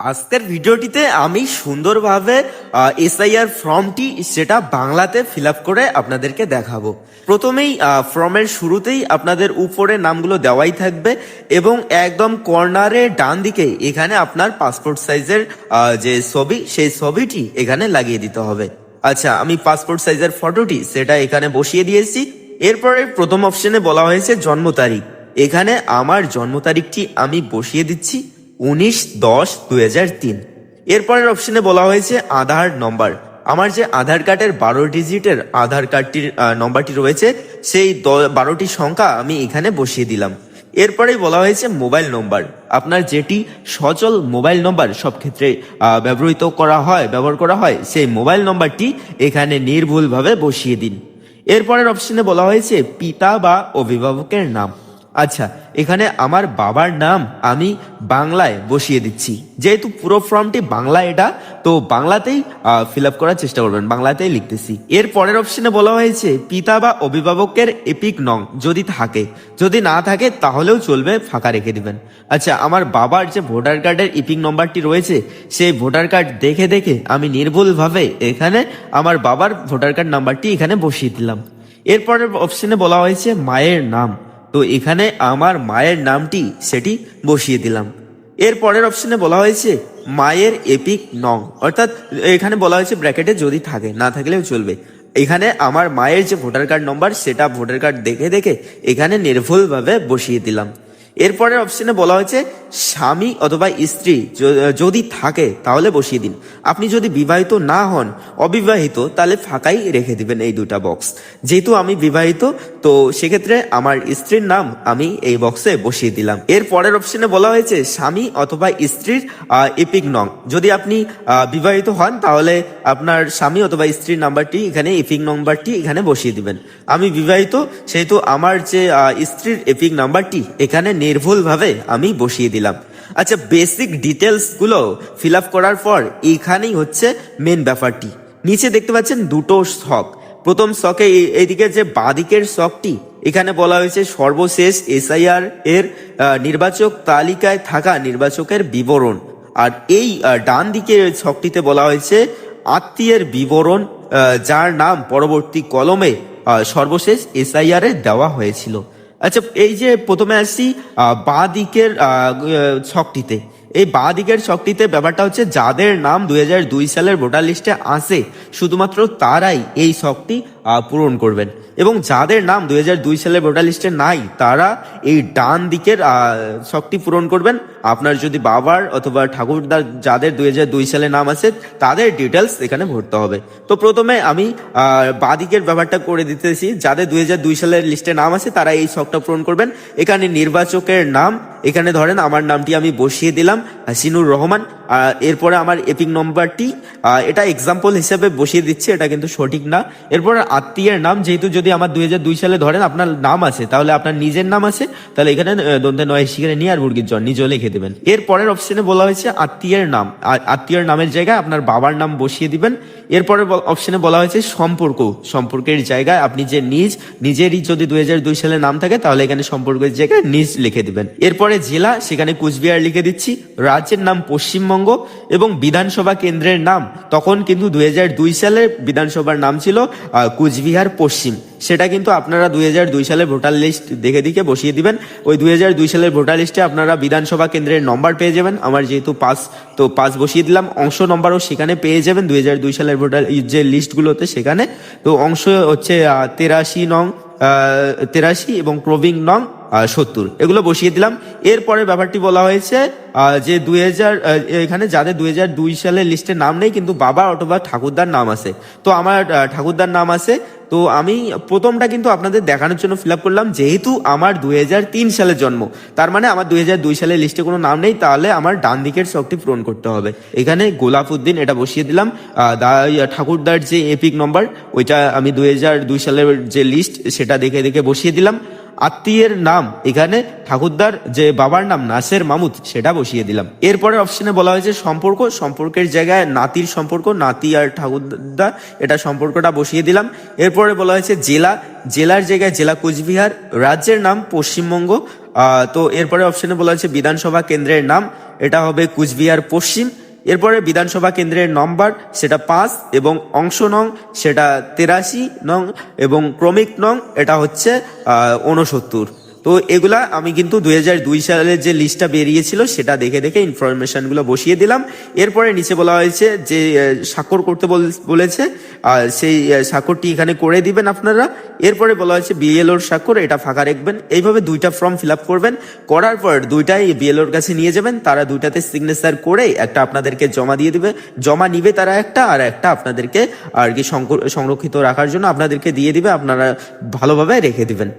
আজকের ভিডিওটিতে আমি সুন্দরভাবে এসআইআর ফর্মটি সেটা বাংলাতে ফিল করে আপনাদেরকে দেখাবো। প্রথমেই ফর্মের শুরুতেই আপনাদের উপরে নামগুলো দেওয়াই থাকবে এবং একদম কর্নারে ডান দিকে এখানে আপনার পাসপোর্ট সাইজের যে ছবি, সেই ছবিটি এখানে লাগিয়ে দিতে হবে। আচ্ছা আমি পাসপোর্ট সাইজের ফটোটি সেটা এখানে বসিয়ে দিয়েছি। এরপরে প্রথম অপশনে বলা হয়েছে জন্ম তারিখ। এখানে আমার জন্ম তারিখটি আমি বসিয়ে দিচ্ছি। উনিশ দশ দুই হাজার তিন। এরপরের অপশনে বলা হয়েছে আধার নম্বর আমার যে আধার কার্ডের বারো ডিজিটের আধার কার্ডটির নম্বরটি রয়েছে, সেই বারোটি সংখ্যা আমি এখানে বসিয়ে দিলাম। এরপরেই বলা হয়েছে মোবাইল নম্বর আপনার যেটি সচল মোবাইল নম্বর সব ক্ষেত্রে ব্যবহৃত করা হয়, ব্যবহার করা হয়, সেই মোবাইল নম্বরটি এখানে নির্ভুলভাবে বসিয়ে দিন। এরপরের অপশনে বলা হয়েছে পিতা বা অভিভাবকের নাম। আচ্ছা এখানে আমার বাবার নাম আমি বাংলায় বসিয়ে দিচ্ছি। যেহেতু পুরো ফর্মটি বাংলা এটা, তো বাংলাতেই ফিল আপ করার চেষ্টা করবেন, বাংলাতেই লিখতেছি। এর পরের অপশনে বলা হয়েছে, পিতা বা অভিভাবকের এপিক নং যদি থাকে। যদি না থাকে, তাহলেও চলবে, ফাঁকা রেখে দিবেন। আচ্ছা আমার বাবার যে ভোটার কার্ডের ইপিক নম্বরটি রয়েছে, সেই ভোটার কার্ড দেখে দেখে আমি নির্ভুলভাবে এখানে আমার বাবার ভোটার কার্ড নাম্বারটি এখানে বসিয়ে দিলাম। এরপরের অপশনে বলা হয়েছে, মায়ের নাম। তো এখানে আমার মায়ের নামটি সেটি বসিয়ে দিলাম। এর পরের অপশনে বলা হয়েছে মায়ের এপিক নং। অর্থাৎ এখানে বলা হয়েছে ব্র্যাকেটে যদি থাকে, না থাকলেও চলবে। এখানে আমার মায়ের যে ভোটার কার্ড নম্বর, সেটা ভোটার কার্ড দেখে দেখে এখানে নির্ভুলভাবে বসিয়ে দিলাম। এরপরের অপশনে বলা হয়েছে, স্বামী অথবা স্ত্রী যদি থাকে, তাহলে বসিয়ে দিন। আপনি যদি বিবাহিত না হন, অবিবাহিত, তাহলে ফাঁকাই রেখে দিবেন এই দুটা বক্স যেহেতু আমি বিবাহিত, তো সেক্ষেত্রে আমার স্ত্রীর নাম আমি এই বক্সে বসিয়ে দিলাম। এর পরের অপশনে বলা হয়েছে, স্বামী অথবা স্ত্রীর এপিক নং যদি আপনি বিবাহিত হন, তাহলে আপনার স্বামী অথবা স্ত্রীর নাম্বারটি এখানে এপিক নাম্বারটি এখানে বসিয়ে দিবেন। আমি বিবাহিত, সেহেতু আমার যে স্ত্রীর এপিক নাম্বারটি এখানে নির্ভুলভাবে আমি বসিয়ে দিলাম। আচ্ছা বেসিক ডিটেলসগুলো ফিল আপ করার পর এইখানেই হচ্ছে মেন ব্যাপারটি। নিচে দেখতে পাচ্ছেন দুটো শখ প্রথম এই- এইদিকে যে বাঁদিকের শখটি এখানে বলা হয়েছে সর্বশেষ এসআইআর এর নির্বাচক তালিকায় থাকা নির্বাচকের বিবরণ। আর এই ডান দিকের ছকটিতে বলা হয়েছে আত্মীয়ের বিবরণ যার নাম পরবর্তী কলমে সর্বশেষ এসআইআর এ দেওয়া হয়েছিল। আচ্ছা এই যে প্রথমে আসছি বাঁ দিকের ছকটিতে। এই বাঁ দিকের ছকটিতে ব্যাপারটা হচ্ছে যাদের নাম দুই হাজার দুই সালের ভোটার লিস্টে আসে শুধুমাত্র তারাই এই আহ, পূরণ করবেন। এবং যাদের নাম দু হাজার দুই সালের ভোটার লিস্টে নাই তারা এই ডান দিকের ছকটি পূরণ করবেন। আপনার যদি বাবার অথবা ঠাকুরদার যাদের দুই হাজার দুই সালে নাম আছে তাদের ডিটেলস এখানে ভরতে হবে। তো প্রথমে আমি বাঁদিকের ব্যাপারটা করে দিতেছি। যাদের দুই হাজার দুই সালের লিস্টে নাম আছে তারা এই শখটা পূরণ করবেন। এখানে নির্বাচকের নাম এখানে ধরেন আমার নামটি আমি বসিয়ে দিলাম হাসিনুর রহমান এরপরে আমার এপিক নম্বরটি এটা এক্সাম্পল হিসেবে বসিয়ে দিচ্ছি, এটা কিন্তু সঠিক না। এরপর আত্মীয়ের নাম, যেহেতু যদি আমার দু হাজার দুই সালে ধরেন আপনার নাম আছে, তাহলে আপনার নিজের নাম আছে, তাহলে এখানে দন্তে নয় শিখে নিয়ে আর মুরগির জন নিজেও লিখে দেবেন। এর পরের অপশনে বলা হয়েছে আত্মীয়ের নাম আত্মীয়ের নামের জায়গায় আপনার বাবার নাম বসিয়ে দিবেন। এরপরের অপশনে বলা হয়েছে সম্পর্ক, সম্পর্কের জায়গায় আপনি যে নিজ, নিজেরই যদি দুই সালে নাম থাকে, তাহলে এখানে সম্পর্কের জায়গায় নিজ লিখে দিবেন। এরপরে জেলা, সেখানে কুচবিহার লিখে দিচ্ছি রাজ্যের নাম পশ্চিমবঙ্গ এবং বিধানসভা কেন্দ্রের নাম তখন কিন্তু দুই সালে বিধানসভার নাম ছিল কুচবিহার পশ্চিম। সেটা কিন্তু আপনারা দুই হাজার দুই সালের ভোটার লিস্ট দেখে দেখে বসিয়ে দিবেন। ওই দুই হাজার দুই সালের ভোটার লিস্টে আপনারা বিধানসভা কেন্দ্রের নম্বর পেয়ে যাবেন। আমার যেহেতু পাস, তো পাস বসিয়ে দিলাম। অংশ নম্বরও সেখানে পেয়ে যাবেন দু হাজার দুই সালের ভোটার যে লিস্টগুলোতে সেখানে। তো অংশ হচ্ছে তেরাশি নং তেরাশি এবং প্রবীণ নং সত্তর। এগুলো বসিয়ে দিলাম। এরপরে ব্যাপারটি বলা হয়েছে যে দুই হাজার এখানে যাদের দুই হাজার দুই সালের লিস্টে নাম নেই, কিন্তু বাবা অথবা ঠাকুরদার নাম আছে। তো আমার ঠাকুরদার নাম আছে। তো আমি প্রথমটা কিন্তু আপনাদের দেখানোর জন্য ফিল করলাম, যেহেতু আমার দুই হাজার তিন সালে জন্ম। তার মানে আমার দুই হাজার দুই সালের লিস্টে কোনো নাম নেই, তাহলে আমার ডান দিকের শখটি পূরণ করতে হবে। এখানে গোলাপ উদ্দিন, এটা বসিয়ে দিলাম। ঠাকুরদার যে এপিক নম্বর ওইটা আমি দুই হাজার দুই সালের যে লিস্ট সেটা দেখে দেখে বসিয়ে দিলাম। আত্মীয়ের নাম, এখানে ঠাকুরদার যে বাবার নাম, নাসের মামুদ, সেটা বসিয়ে দিলাম। এরপরে অপশনে বলা হয়েছে সম্পর্ক, সম্পর্কের জায়গায় নাতির সম্পর্ক, নাতি আর ঠাকুরদা, এটা সম্পর্কটা বসিয়ে দিলাম। এরপরে বলা হয়েছে জেলা, জেলার জায়গায় জেলা কোচবিহার, রাজ্যের নাম পশ্চিমবঙ্গ। তো এরপরে অপশনে বলা হয়েছে বিধানসভা কেন্দ্রের নাম, এটা হবে কুচবিহার পশ্চিম। এরপরে বিধানসভা কেন্দ্রের নম্বর, সেটা পাঁচ, এবং অংশ নং, সেটা তেরাশি নং, এবং ক্রমিক নং, এটা হচ্ছে উনসত্তর তো এগুলা আমি কিন্তু দুই সালের যে লিস্টটা বেরিয়েছিল, সেটা দেখে দেখে ইনফরমেশনগুলো বসিয়ে দিলাম। এরপরে নিচে বলা হয়েছে যে স্বাক্ষর করতে বল- বলেছে, আর সেই স্বাক্ষরটি এখানে করে দিবেন আপনারা। এরপরে বলা হয়েছে বিএলওর স্বাক্ষর, এটা ফাঁকা রাখবেন। এইভাবে দুইটা ফর্ম ফিল আপ করবেন। করার পর দুইটাই বিএলওর কাছে নিয়ে যাবেন। তারা দুইটাতে সিগনেচার করে একটা আপনাদেরকে জমা দিয়ে দিবে। জমা নিবে তারা একটা, আর একটা আপনাদেরকে আর কি সংরক্ষিত রাখার জন্য আপনাদেরকে দিয়ে দিবে। আপনারা ভালোভাবে রেখে দিবেন।